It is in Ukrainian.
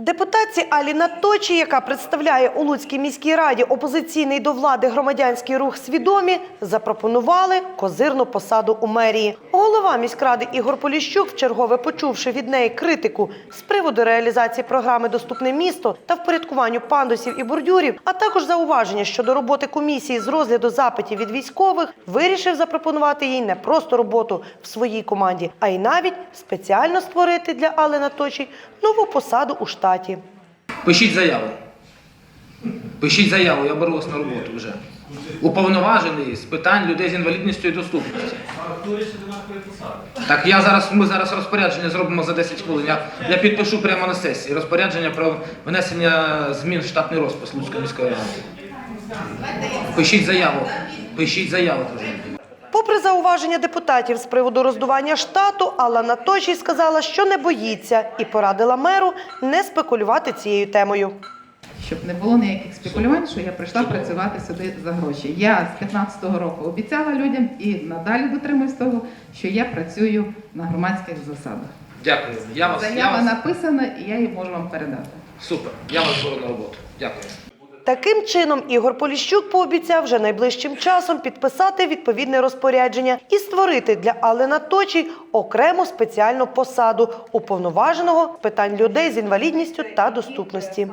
Депутатці Алі Наточі, яка представляє у Луцькій міській раді опозиційний до влади громадянський рух свідомі, запропонували козирну посаду у мерії. Голова міськради Ігор Поліщук, вчергове почувши від неї критику з приводу реалізації програми Доступне місто та впорядкуванню пандусів і бордюрів, а також зауваження щодо роботи комісії з розгляду запитів від військових, вирішив запропонувати їй не просто роботу в своїй команді, а й навіть спеціально створити для Али Наточі нову посаду у штаті. Пишіть заяву. Пишіть заяву, я беру вас на роботу вже. Уповноважений з питань людей з інвалідністю і доступністю. Так я зараз, ми зараз розпорядження зробимо за 10 хвилин. Я, я підпишу прямо на сесії. Розпорядження про внесення змін в штатний розпис Луцької міської ради. Пишіть заяву. Пишіть заяву. друзі. Попри зауваження депутатів з приводу роздування штату, Алла Наточій сказала, що не боїться, і порадила меру не спекулювати цією темою. щоб не було ніяких спекулювань, що я прийшла працювати сюди за гроші. Я з 15-го року обіцяла людям і надалі дотримуюсь того, що я працюю на громадських засадах. Дякую. Я вас, я Заява вас написана, і я її можу вам передати. супер. Я вас беру на роботу. Дякую. Таким чином, Ігор Поліщук пообіцяв вже найближчим часом підписати відповідне розпорядження і створити для Алена Точі окрему спеціальну посаду уповноваженого питань людей з інвалідністю та доступності.